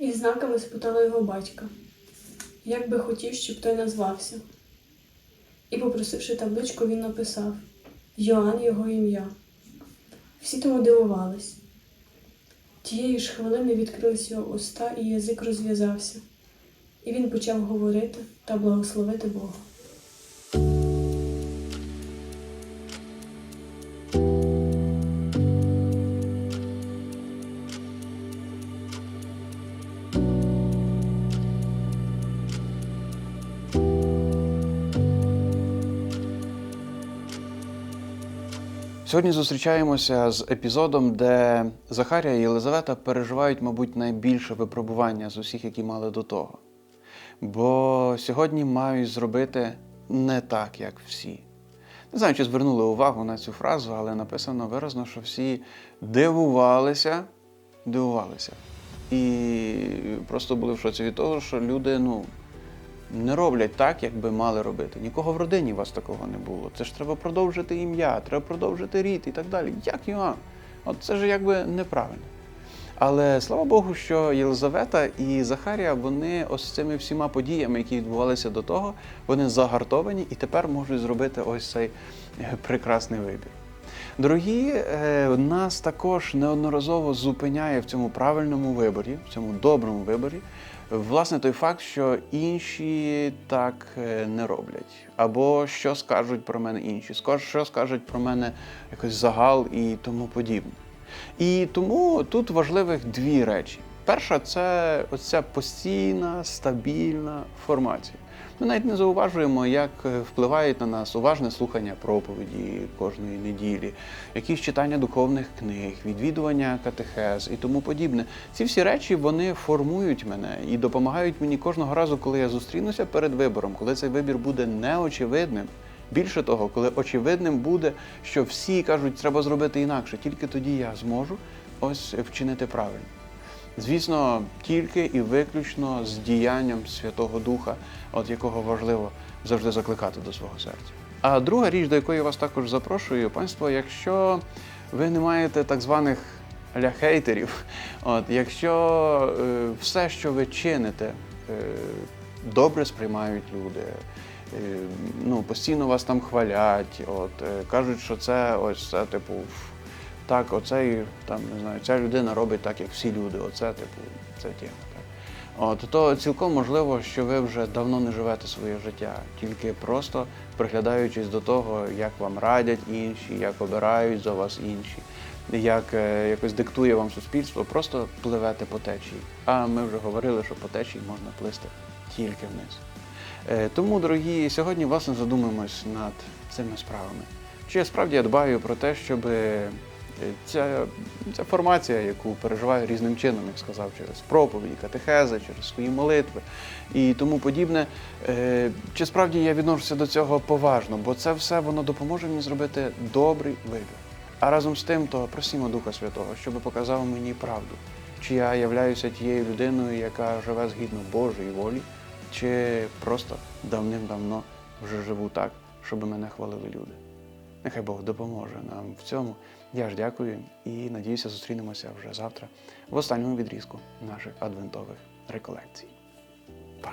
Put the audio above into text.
І знаками спитала його батька, як би хотів, щоб той назвався. І, попросивши табличку, він написав Йоанн його ім'я. Всі тому дивувались. Тієї ж хвилини відкрились його уста, і язик розв'язався, і він почав говорити та благословити Бога. Сьогодні зустрічаємося з епізодом, де Захарія і Єлизавета переживають, мабуть, найбільше випробування з усіх, які мали до того. Бо сьогодні мають зробити не так, як всі. Не знаю, чи звернули увагу на цю фразу, але написано виразно, що всі дивувалися, дивувалися. І просто були в шоці від того, що люди, ну, не роблять так, як би мали робити. Нікого в родині у вас такого не було. Це ж треба продовжити ім'я, треба продовжити рід і так далі. Як Йоанн? От це ж якби неправильно. Але слава Богу, що Єлизавета і Захарія, вони ось цими всіма подіями, які відбувалися до того, вони загартовані і тепер можуть зробити ось цей прекрасний вибір. Дорогі, е, нас також неодноразово зупиняє в цьому правильному виборі, в цьому доброму виборі, власне, той факт, що інші так е, не роблять. Або що скажуть про мене інші, що скажуть про мене якось загал і тому подібне. І тому тут важливих дві речі. Перша це оця постійна, стабільна формація. Ми навіть не зауважуємо, як е, впливають на нас уважне слухання проповіді кожної неділі, якісь читання духовних книг, відвідування катехез і тому подібне. Ці всі речі вони формують мене і допомагають мені кожного разу, коли я зустрінуся перед вибором, коли цей вибір буде неочевидним. Більше того, коли очевидним буде, що всі кажуть, треба зробити інакше, тільки тоді я зможу ось вчинити правильно. Звісно, тільки і виключно з діянням Святого Духа, от якого важливо завжди закликати до свого серця. А друга річ, до якої я вас також запрошую, панство, якщо ви не маєте так званих ля хейтерів, от якщо е, все, що ви чините, е, добре сприймають люди. е, Ну, постійно вас там хвалять, от е, кажуть, що це ось це, типу, так, оцей там не знаю, ця людина робить так, як всі люди. Оце, типу, це тема. От, то цілком можливо, що ви вже давно не живете своє життя, тільки просто приглядаючись до того, як вам радять інші, як обирають за вас інші, як е, якось диктує вам суспільство, просто пливете по течії. А ми вже говорили, що по течії можна плисти тільки вниз. Е, Тому, дорогі, сьогодні власне задумаємось над цими справами. Чи я справді я дбаю про те, щоб ця, ця формація, яку переживаю різним чином, як сказав, через проповіді, катехези, через свої молитви і тому подібне, е, чи справді я відношуся до цього поважно, бо це все воно допоможе мені зробити добрий вибір. А разом з тим, то просімо Духа Святого, щоб показав мені правду, чи я являюся тією людиною, яка живе згідно Божої волі, чи просто давним-давно вже живу так, щоб мене хвалили люди. Нехай Бог допоможе нам в цьому. Я ж дякую і надіюся, зустрінемося вже завтра в останньому відрізку наших адвентових реколекцій. Па!